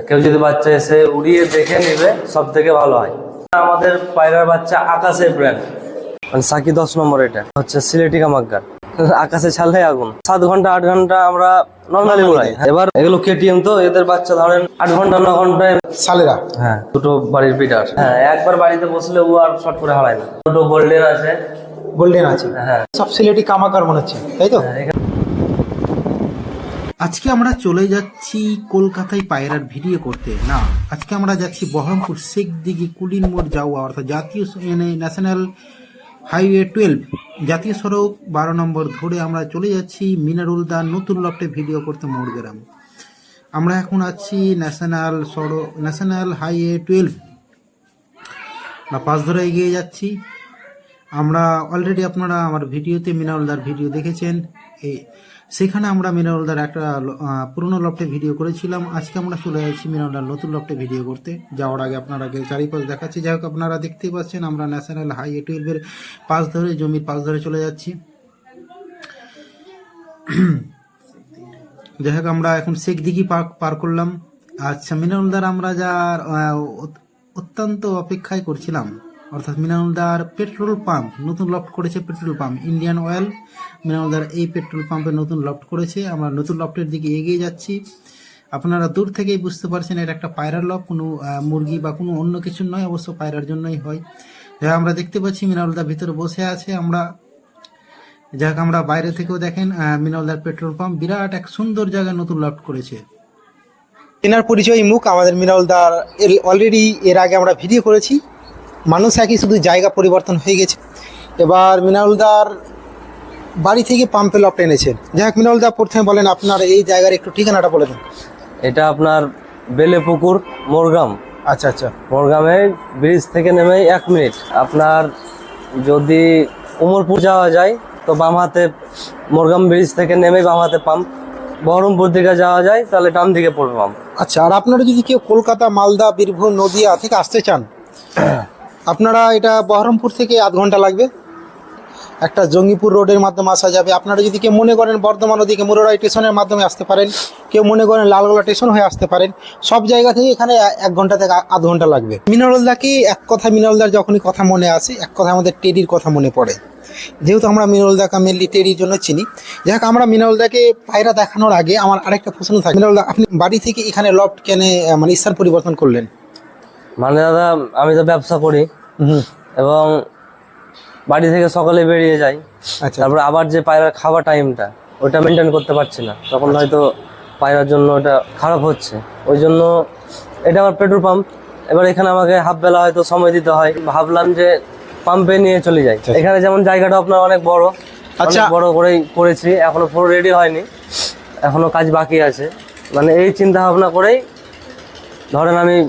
কেউ যদি বাচ্চা এসে উড়িয়ে দেখে নেবে সব থেকে ভালো হয়। আমাদের পায়রার বাচ্চা আকাশের ব্র্যান্ড মানে সাকি দশ নম্বর এটা। হচ্ছে সিলেটি কামাক্কার। আকাশে ছাড়লে আগুন। সাত ঘণ্টা আট ঘণ্টা আমরা নর্মালি উড়াই এবার এগুলো কেটিএম তো এদের বাচ্চা ধরেন আট ঘণ্টা ন ঘন্টায় সালেরা হ্যাঁ দুটো বাড়ির পিটার হ্যাঁ একবার বাড়িতে বসলে ও আর শর্ট করে হারায় না। দুটো গোল্ডেন আছে। গোল্ডেন আছে। হ্যাঁ। সব সিলেটি কামাকার মনে হচ্ছে তাই তো? হ্যাঁ, আজকে আমরা চলে যাচ্ছি কলকাতায় পায়রার ভিডিও করতে। না, আজকে আমরা যাচ্ছি বহরমপুর শেখ দিঘি কুলিন মোড় যাওয়া, অর্থাৎ জাতীয় ন্যাশনাল হাইওয়ে টুয়েলভ। জাতীয় সড়ক বারো নম্বর ধরে আমরা চলে যাচ্ছি মিনারুলদা নতুন লফটে ভিডিও করতে মোড়গ্রাম। আমরা এখন আছি ন্যাশনাল সড়ক, ন্যাশনাল হাইওয়ে টুয়েলভ। আমরা পাশ ধরে এগিয়ে যাচ্ছি। আমরা অলরেডি আপনারা আমার ভিডিওতে মিনারুলদার ভিডিও দেখেছেন। এই সেখানে আমরা মিনারুলদার একটা পুরনো লফটে ভিডিও করেছিলাম। আজকে আমরা চলে যাচ্ছি মিনারুলদার নতুন লফটে ভিডিও করতে। যাওয়ার আগে আপনারা আগে চারিপাশ দেখাচ্ছি। যাই হোক, আপনারা দেখতেই পাচ্ছেন আমরা ন্যাশনাল হাইওয়ে টুয়েলভের পাশ ধরে, জমির পাশ ধরে চলে যাচ্ছি। যাই হোক, আমরা এখন শেখ দিঘি পার পার করলাম। আচ্ছা মিনারুলদার আমরা যার অত্যন্ত অপেক্ষায় করছিলাম। অর্থাৎ মিনারুলদার পেট্রোল পাম্প নতুন লফট করেছে পেট্রোল পাম্প। ইন্ডিয়ান অয়েল মিনারুলদার এই পেট্রোল পাম্পে নতুন লফট করেছে। আমরা নতুন লফটের দিকে এগিয়ে যাচ্ছি। আপনারা দূর থেকেই বুঝতে পারছেন এটা একটা পায়রার লফট। কোনো মুরগি বা কোনো অন্য কিছু নয় অবশ্য পায়রার জন্যই হয়। যাই আমরা দেখতে পাচ্ছি মিনারুলদার ভিতরে বসে আছে। আমরা যাক আমরা বাইরে থেকেও দেখেন আহ, মিনারুলদার পেট্রোল পাম্প বিরাট এক সুন্দর জায়গায় নতুন লফট করেছে। এনার পরিচয় মুখ আমাদের মিনারুলদার অলরেডি এর আগে আমরা ভিডিও করেছি। মানুষ একই শুধু জায়গা পরিবর্তন হয়ে গেছে। এবার মিনারুলদার বাড়ি থেকে পাম্পে লফট এনেছেন যাই হোক মিনারুলদা প্রথমে বলেন আপনার এই জায়গার একটু ঠিকানাটা বলে দেন। এটা আপনার বেলেপুকুর মোরগ্রাম। আচ্ছা আচ্ছা। মোরগ্রামে ব্রিজ থেকে নেমে এক মিনিট। আপনার যদি উমরপুর যাওয়া যায় তো বাম হাতে মোরগ্রাম ব্রিজ থেকে নেমে বাম হাতে পাম্প। বহরমপুর দিকে যাওয়া যায় তাহলে ডান দিকে পড়বে পাম্প। আচ্ছা আর আপনারা যদি কেউ কলকাতা মালদা বীরভূম নদিয়া থেকে আসতে চান আপনারা এটা বহরমপুর থেকে আধ ঘণ্টা লাগবে। একটা জঙ্গিপুর রোডের মাধ্যমে আসা যাবে। আপনারা যদি কেউ মনে করেন বর্ধমান ওদিকে মুরারাই স্টেশনের মাধ্যমে আসতে পারেন, কেউ মনে করেন লালগোলা স্টেশন হয়ে আসতে পারেন, সব জায়গা থেকে এখানে এক ঘণ্টা থেকে আধ ঘণ্টা লাগবে। মিনারুলদাকে এক কথা মিনারুলদার যখনই কথা মনে আসে, এক কথা আমাদের টেডির কথা মনে পড়ে। যেহেতু আমরা মিনারুলদাকে মেনলি টেডির জন্য চিনি। যাই হোক আমরা মিনারুলদাকে পায়রা দেখানোর আগে আমার আরেকটা প্রশ্ন থাকে মিনারুলদা আপনি বাড়ি থেকে এখানে লফট কেনে মানে স্থান পরিবর্তন করলেন? মানে দাদা আমি তো ব্যবসা করি। এবং বাড়ি থেকে সকালে বেরিয়ে যাই। আচ্ছা। তারপরে আবার যে পায়রার খাওয়া টাইমটা ওটা মেনটেন করতে পারছি না। তখন হয়তো পায়রার জন্য ওটা খারাপ হচ্ছে। ওই জন্য এটা আমার পেট্রোল পাম্প। এবার এখানে আমাকে হাফ বেলা হয়তো সময় দিতে হয়। ভাবলাম যে পাম্পে নিয়ে চলে যাই। এখানে যেমন জায়গাটা আপনার অনেক বড়। আচ্ছা। বড় করেই করেছি। এখনও পুরো রেডি হয়নি। এখনও কাজ বাকি আছে। মানে এই চিন্তা ভাবনা করেই ধরেন আমি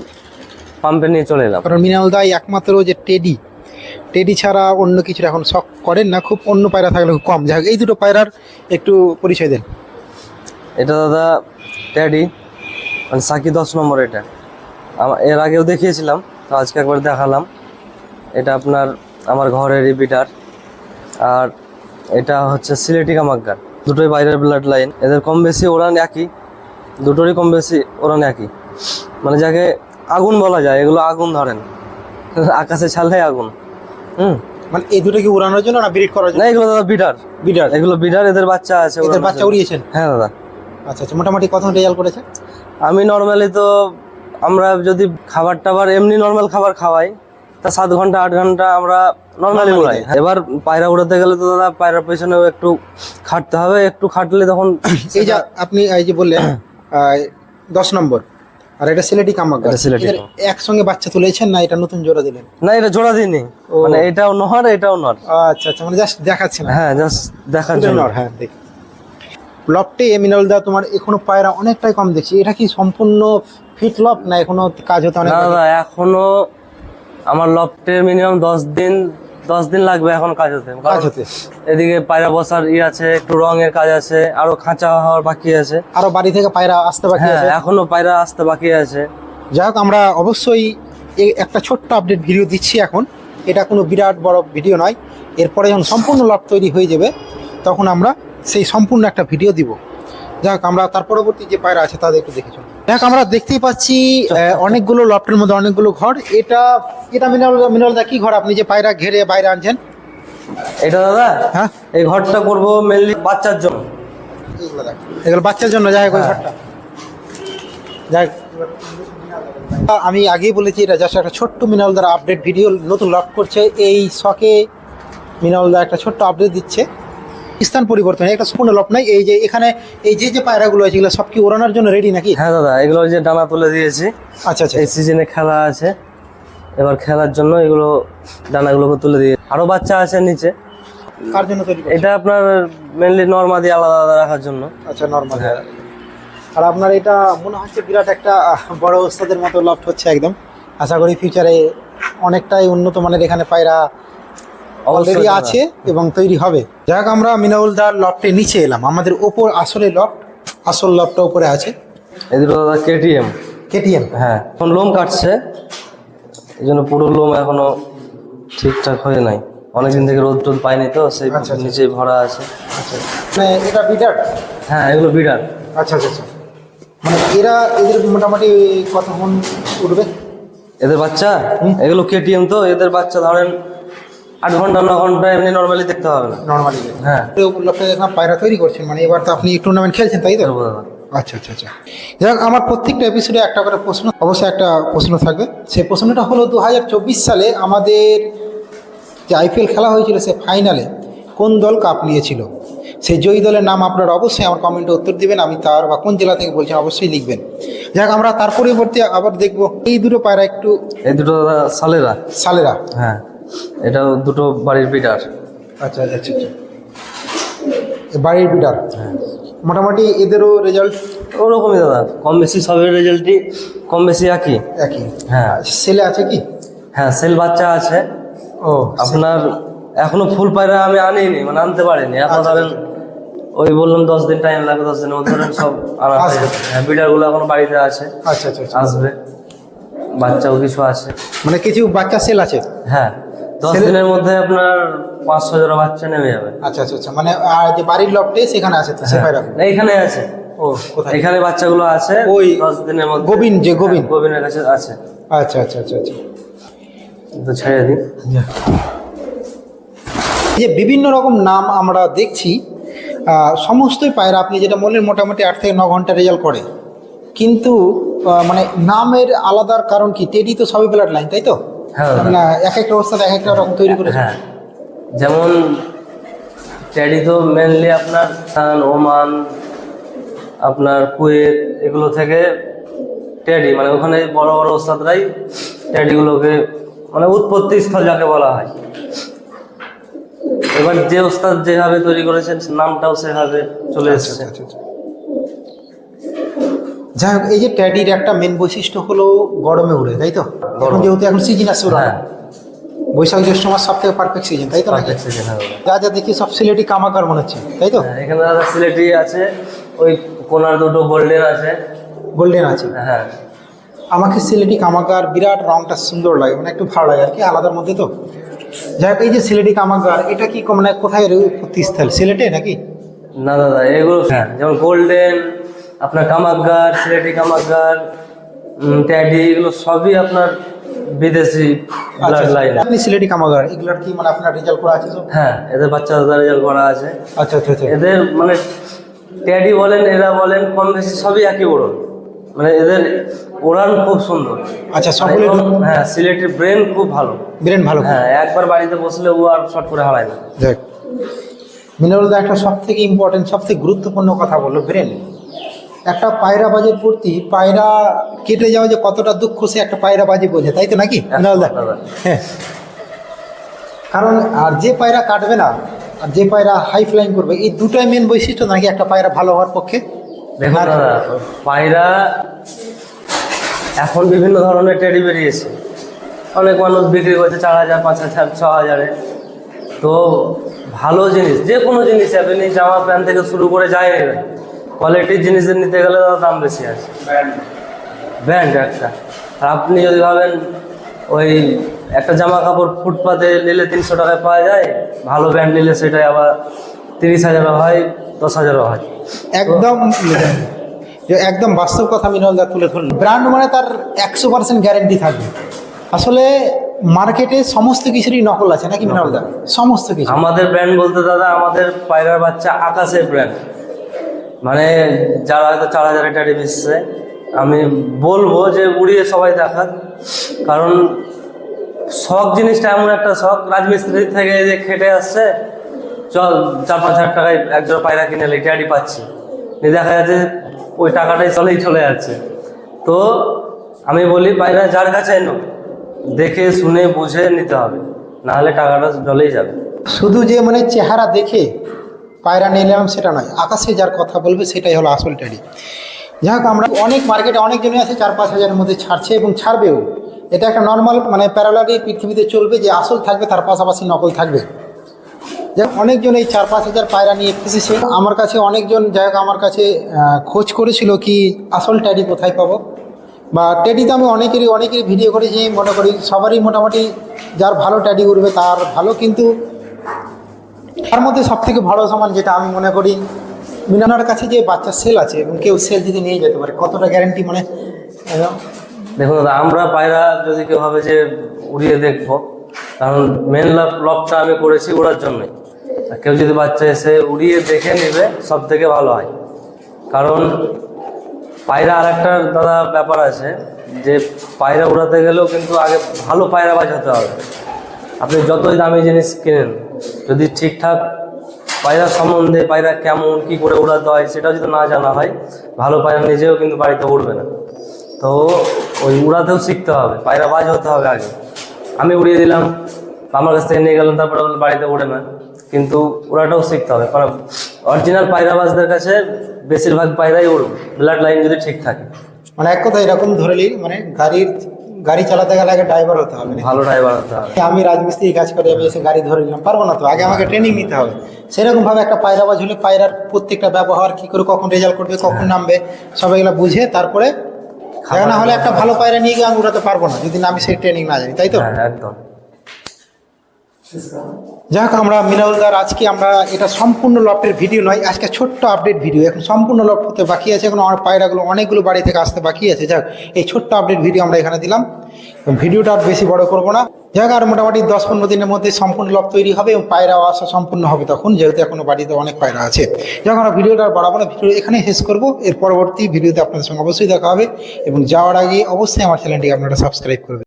পাম্পে নিয়ে চলে এলাম। কারণ মিনারুলদা এই একমাত্র যে টেডি টেডি ছাড়া অন্য কিছু এখন শখ করেন না খুব অন্য পায়রা থাকলে খুব কম। যাই হোক, এই দুটো পায়রার একটু পরিচয় দেন। এটা দাদা ট্যাডি মানে সাকি দশ নম্বর এটা। আমা- এর আগেও দেখিয়েছিলাম তো আজকে একবার দেখালাম। এটা আপনার আমার ঘরের রিপিটার। আর এটা হচ্ছে সিলেটি কামাক্কার। দুটোই বাইরের ব্লাড লাইন এদের কম বেশি ওড়ান একই দুটোরই কম বেশি ওড়ান একই। মানে যাকে আগুন বলা যায় এগুলো আগুন ধরেন। আকাশে ছাড়লে আগুন। হুম? মানে এই দুটো কি উড়ানোর জন্য না ব্রিড করার জন্য? না এগুলো দাদা বিডার। বিডার? এগুলো বিডার এদের বাচ্চা আছে এদের বাচ্চা। উড়িয়েছেন? হ্যাঁ দাদা। আচ্ছা আচ্ছা মোটামুটি কত রেজাল্ট করেছে? আমি নর্মালি তো আমরা যদি খাবার টাবার এমনি নর্মাল খাবার খাওয়াই তা সাত ঘণ্টা আট ঘণ্টা আমরা নর্মালি উড়াই এবার পায়রা উড়াতে গেলে তো দাদা পায়রার পেছনেও একটু খাটতে হবে একটু খাটলে তখন এই যে আপনি এই যে বললেন দশ নম্বর। আর এটা সিলেটি কামাক এটা সিলেটি একসঙ্গে বাচ্চা তুলেছেন না এটা নতুন জোড়া দিলেন? না এটা জোড়া দিইনি। মানে এটাও নহর এটাও নর। আচ্ছা আচ্ছা মানে জাস্ট দেখাচ্ছেন। হ্যাঁ জাস্ট দেখার জন্য। হ্যাঁ দেখ। লফটে মিনারেল দা তোমার এখনও পায়রা অনেকটাই কম দেখছি। এটা কি সম্পূর্ণ ফিট লফট না এখনও কাজ হতে অনেক না? দাদা এখনও আমার লফটে মিনিমাম দশ দিন দশ দিন লাগবে এখন কাজ হতে। কাজ হতে। এদিকে পায়রা বসার ই আছে একটু রঙের কাজ আছে আরও খাঁচা হওয়ার বাকি আছে। আরও বাড়ি থেকে পায়রা আসতে বাকি হ্যাঁ আছে? এখনও পায়রা আসতে বাকি আছে। যাই হোক আমরা অবশ্যই একটা ছোট্ট আপডেট ভিডিও দিচ্ছি এখন। এটা কোনো বিরাট বড় ভিডিও নয়। এরপরে যখন সম্পূর্ণ লফট তৈরি হয়ে যাবে তখন আমরা সেই সম্পূর্ণ একটা ভিডিও দিব। যাই হোক আমরা তার পরবর্তী যে পায়রা আছে তাদের একটু দেখে দেখ আমরা দেখতেই পাচ্ছি অনেকগুলো লফটের মধ্যে অনেকগুলো ঘর। এটা এটা মিনাল মিনাল দা কি ঘর? আপনি যে পায়রা ঘেরে বাইরে আনছেন। এটা দাদা? হ্যাঁ? এই ঘরটা করব মেনলি বাচ্চার জন্য। এগুলো বাচ্চার জন্য যাই হোক ওই হ্যাঁ। ঘরটা। যাই। আমি আগেই বলেছি এটা জাস্ট একটা ছোট্ট মিনালদার আপডেট ভিডিও নতুন লক করছে। এই শখে মিনালদা একটা ছোট্ট আপডেট দিচ্ছে। স্থান পরিবর্তন একটা সম্পূর্ণ লক নাই এই যে এখানে এই যে যে পায়রাগুলো আছে এগুলো সব কি ওড়ানোর জন্য রেডি নাকি? হ্যাঁ দাদা এগুলো যে ডানা তুলে দিয়েছি। আচ্ছা আচ্ছা এই সিজনে খেলা আছে। এবার খেলার জন্য এগুলো ডানাগুলোকে তুলে দিয়ে। আরও বাচ্চা আছে নিচে। কার জন্য তৈরি এটা আপনার মেনলি নর্মাদি আলাদা আলাদা রাখার জন্য। আচ্ছা নর্মাল আর আপনার এটা মনে হচ্ছে বিরাট একটা বড় ওস্তাদের মতো লফট হচ্ছে একদম। আশা করি ফিউচারে অনেকটাই উন্নত মানের এখানে পায়রা অলরেডি। আছে এবং তৈরি হবে। যাক আমরা মিনাউলদার লফটে নিচে এলাম। আমাদের ওপর আসলে লফট আসল লফটটা উপরে আছে। এই দুটো দাদা কেটিএম। কেটিএম। হ্যাঁ এখন লোম কাটছে। এই জন্য পুরো লোম এখনও ঠিকঠাক হয়ে নাই। অনেকদিন থেকে রোদ টোদ পাইনি তো সেই আচ্ছা, আচ্ছা। নিচেই ভরা আছে। মানে এটা বিটার হ্যাঁ এগুলো বিড়াল আচ্ছা আচ্ছা আচ্ছা। মানে এরা এদের মোটামুটি কতক্ষণ উঠবে? এদের বাচ্চা? এগুলো কেটিএম তো এদের বাচ্চা ধরেন আট ঘণ্টা ন ঘণ্টা এমনি নর্মালি দেখতে হবে না। নর্মালি হ্যাঁ। লফটে দেখলাম পায়রা তৈরি করছেন মানে এবার তো আপনি টুর্নামেন্ট খেলছেন তাই তো? করব আচ্ছা আচ্ছা আচ্ছা। যাক আমার প্রত্যেকটা এপিসোডে একটা করে প্রশ্ন অবশ্যই একটা প্রশ্ন থাকবে। সেই প্রশ্নটা হলো দু হাজার চব্বিশ সালে আমাদের যে আইপিএল খেলা হয়েছিল সে ফাইনালে কোন দল কাপ নিয়েছিল? সেই জয়ী দলের নাম আপনারা অবশ্যই আমার কমেন্টে উত্তর দিবেন আমি তার বা কোন জেলা থেকে বলছি অবশ্যই লিখবেন। যাক আমরা তার পরিবর্তে আবার দেখব। এই দুটো পায়রা একটু এই দুটো সালেরা? সালেরা। হ্যাঁ। এটাও দুটো বাড়ির বিডার আচ্ছা আচ্ছা আচ্ছা বাড়ির বিডার মোটামুটি এদেরও রেজাল্ট ওরকমই দাদা কম বেশি সবের রেজাল্টই কম বেশি একই। একই? হ্যাঁ। ছেলে আছে কি? হ্যাঁ সেল বাচ্চা আছে। ও আপনার এখনও ফুল পায়রা আমি আনিনি মানে আনতে পারিনি। এখন আচ্ছা, ধরেন ওই বললাম দশ দিন টাইম লাগবে দশ দিনের মধ্যে ধরেন সব আনা হয়ে। হ্যাঁ বিডারগুলো এখনও বাড়িতে আছে। আচ্ছা আচ্ছা আচ্ছা। আসবে। বাচ্চাও কিছু আছে। মানে কিছু বাচ্চা সেল আছে? হ্যাঁ। দশ দিনের মধ্যে আপনার পাঁচ ছ জোড়া বাচ্চা নেমে যাবে। আচ্ছা আচ্ছা আচ্ছা মানে আর যে বাড়ির লফটে সেখানে আছে হ্যাঁ, এইখানে আছে। ও কোথায়? এখানে বাচ্চাগুলো আছে ওই দশ দিনের মধ্যে। গোবিন যে গোবিন। হ্যাঁ, গোবিনের কাছে আছে। আচ্ছা আচ্ছা আচ্ছা আচ্ছা। তো ছেড়ে এই যে বিভিন্ন রকম নাম আমরা দেখছি সমস্তই পায়রা আপনি যেটা বললেন মোটামুটি আট থেকে ন ঘণ্টা রেজাল্ট করে। কিন্তু মানে নামের আলাদার কারণ কি? টেডি তো সবই ব্লাড লাইন তাই তো? না এক একটা এক একটা রকম তৈরি করেছে। হ্যাঁ। যেমন ট্যাডি তো মেনলি আপনার ওমান আপনার কুয়েত এগুলো থেকে ট্যাডি মানে ওখানে বড় বড় ওস্তাদরাই ট্যাডিগুলোকে মানে উৎপত্তি স্থল যাকে বলা হয়। এবার যে ওস্তাদ যেভাবে তৈরি করেছেন নামটাও সেভাবে চলে এসেছে। আচ্ছা, আচ্ছা। যাই হোক এই যে ট্যাডির একটা মেন বৈশিষ্ট্য হলো গরমে উড়ে তাই তো? এখন যেহেতু এখন সিজন আসছে ওরা। হ্যাঁ। বৈশাখ জ্যৈষ্ঠ মাস সব থেকে পারফেক্ট সিজন তাই তো নাকি? Season যা যা দেখি সব সিলেটি কামাকার মনে হচ্ছে তাই তো? হ্যাঁ, এখানে দাদা সিলেটি আছে ওই কোনার দুটো গোল্ডেন আছে। গোল্ডেন আছে। হ্যাঁ। আমাকে সিলেটি কামাকার বিরাট রংটা সুন্দর লাগে মানে একটু ভালো লাগে আর কি আলাদার মধ্যে তো। যাই হোক এই যে সিলেটি কামাকার এটা কি মানে কোথায় এর উৎপত্তি স্থল সিলেটে নাকি? না দাদা এগুলো হ্যাঁ যেমন গোল্ডেন আপনার কামাকগার সিলেটি কামাকগার উম, ট্যাডি এগুলো সবই আপনার বিদেশি ব্লাড আচ্ছা। লাইন। আপনি সিলেটি কামাকার এগুলোর কি মানে আপনার রেজাল্ট করা আছে হ্যাঁ এদের বাচ্চা দাদা রেজাল্ট করা আছে। আচ্ছা আচ্ছা আচ্ছা। এদের মানে ট্যাডি বলেন এরা বলেন কম বেশি সবই একই ওড়ন মানে এদের ওড়ান খুব সুন্দর। আচ্ছা মানে সকলে হ্যাঁ সিলেটের ব্রেন খুব ভালো। ব্রেন ভালো। হ্যাঁ একবার বাড়িতে বসলে ও আর শর্ট করে হারায় না। দেখ মিনারুল দা একটা সব থেকে ইম্পর্টেন্ট সব থেকে গুরুত্বপূর্ণ কথা বলল ব্রেন একটা পায়রা বাজের প্রতি পায়রা কেটে যাওয়া যে কতটা দুঃখ সে একটা পায়রা বাজি বোঝে তাই তো নাকি। হ্যাঁ। কারণ আর যে পায়রা কাটবে না আর যে পায়রা হাই ফ্লাইং করবে এই দুটাই মেন বৈশিষ্ট্য নাকি একটা পায়রা ভালো হওয়ার পক্ষে? পায়রা এখন বিভিন্ন ধরনের টেডি বেরিয়েছে। অনেক মানুষ বিক্রি করছে চার হাজার পাঁচ হাজার ছ হাজারে। তো ভালো জিনিস যে কোনো জিনিস আপনি জামা প্যান্ট থেকে শুরু করে যাই নেবেন কোয়ালিটির জিনিসের নিতে গেলে দাদা দাম বেশি আছে। ব্র্যান্ড একটা। আর আপনি যদি ভাবেন ওই একটা জামা কাপড় ফুটপাতে নিলে তিনশো টাকায় পাওয়া যায় ভালো ব্র্যান্ড নিলে সেটাই আবার তিরিশ হাজারও হয় দশ হাজারও হয়। একদম একদম বাস্তব কথা মিনাল দা তুলে ধরল ব্র্যান্ড মানে তার একশো পার্সেন্ট গ্যারেন্টি থাকবে। আসলে মার্কেটে সমস্ত কিছুরই নকল আছে নাকি মিনাল দা? সমস্ত কিছু। আমাদের ব্র্যান্ড বলতে দাদা আমাদের পায়রার বাচ্চা আকাশের ব্র্যান্ড মানে যারা হয়তো চার হাজার টাকা বেচছে আমি বলব যে উড়িয়ে সবাই দেখাক। কারণ শখ জিনিসটা এমন একটা শখ, রাজমিস্ত্রি থেকে যে খেটে আসছে, চল, চার পাঁচ হাজার টাকায় একজোড়া পায়রা কিনে এলে ট্যাডি পাচ্ছি। দেখা যাচ্ছে ওই টাকাটাই চলেই চলে যাচ্ছে। তো আমি বলি, পায়রা যার কাছে এনো, দেখে, শুনে, বুঝে নিতে হবে। নাহলে টাকাটা জলেই যাবে। শুধু যে মানে চেহারা দেখে পায়রা নিয়ে নিলাম, সেটা নয়। আকাশে যার কথা বলবে, সেটাই হলো আসল ট্যাডি যাই হোক, আমরা অনেক মার্কেটে অনেক জনই আছে, চার পাঁচ হাজারের মধ্যে ছাড়ছে এবং ছাড়বেও। এটা একটা নর্মাল মানে প্যারালারি পৃথিবীতে চলবে, যে আসল থাকবে, তার পাশাপাশি নকল থাকবে। যাই অনেকজন এই চার পাঁচ হাজার পায়রা নিয়ে ফেসেছে আমার কাছে অনেকজন, যাই হোক, আমার কাছে খোঁজ করেছিল কি আসল ট্যাডি কোথায় পাবো। বা ট্যাডি তো আমি অনেকেরই অনেকেরই ভিডিও করেছি, মনে করি সবারই মোটামুটি যার ভালো ট্যাডি উঠবে, তার ভালো। কিন্তু তার মধ্যে সব থেকে ভালো সমান যেটা আমি মনে করি, মিনানার কাছে যে বাচ্চার সেল আছে এবং কেউ সেল যদি নিয়ে যেতে পারে, কতটা গ্যারেন্টি মানে দেখুন দাদা, আমরা পায়রা যদি কেউ ভাবে যে উড়িয়ে দেখব, কারণ মেন লকটা আমি করেছি ওড়ার জন্যই আর কেউ যদি বাচ্চা এসে উড়িয়ে দেখে নেবে সব থেকে ভালো হয়। কারণ পায়রা আর একটা দাদা ব্যাপার আছে, যে পায়রা উড়াতে গেলেও কিন্তু আগে ভালো পায়রা বাজাতে হবে। আপনি যতই দামি জিনিস কিনেন, যদি ঠিকঠাক পায়রা সম্বন্ধে পায়রা কেমন, কি করে উড়াতে হয় সেটা যদি না জানা হয়, ভালো পায়রা নিজেও কিন্তু বাড়িতে উড়বে না। তো ওই উড়াতেও শিখতে হবে, পায়রা বাজ হতে হবে আগে। আমি উড়িয়ে দিলাম, আমার কাছ থেকে নিয়ে গেলাম তারপরে বাড়িতে উড়ে না। কিন্তু ওড়াটাও শিখতে হবে, কারণ অরিজিনাল পায়রাবাজদের কাছে বেশিরভাগ পায়রাই উড়বে ব্লাড লাইন যদি ঠিক থাকে। মানে এক কথা এরকম ধরে নিই মানে গাড়ির গাড়ি চালাতে গেলে আগে ড্রাইভার হতে হবে। ভালো ড্রাইভার হতে হবে। আমি রাজমিস্ত্রি কাজ করে আমি এসে গাড়ি ধরে নিলাম। পারব না তো? আগে আমাকে ট্রেনিং নিতে হবে। সেরকম ভাবে একটা পায়রাবাজ হলে পায়রার প্রত্যেকটা ব্যবহার কি করে কখন রেজাল্ট করবে কখন নামবে সবাইগুলো এগুলো বুঝে তারপরে না হলে একটা ভালো পায়রা নিয়ে গিয়ে আমি উড়াতে পারব না যদি না আমি সেই ট্রেনিং না জানি তাই তো? হ্যাঁ একদম। যাক, আমরা মিনাউলদার আজকে আমরা এটা সম্পূর্ণ লফটের ভিডিও নয়, আজকে ছোট্ট আপডেট ভিডিও। এখন সম্পূর্ণ লফট হতে বাকি আছে, এখন আমার পায়রাগুলো, অনেকগুলো বাড়ি থেকে আসতে বাকি আছে। যাক, এই ছোট্ট আপডেট ভিডিও আমরা এখানে দিলাম। ভিডিওটা আর বেশি বড় করব না। যাক, আর মোটামুটি দশ পনেরো দিনের মধ্যে সম্পূর্ণ লফট তৈরি হবে এবং পায়রাও আসা সম্পূর্ণ হবে তখন, যেহেতু এখনও বাড়িতে অনেক পায়রা আছে। যখন আমরা ভিডিওটা আর বাড়াবো না, ভিডিও এখানেই শেষ করব। এর পরবর্তী ভিডিওতে আপনাদের সঙ্গে অবশ্যই দেখা হবে। এবং যাওয়ার আগে অবশ্যই আমার চ্যানেলটিকে আপনারা সাবস্ক্রাইব করবেন।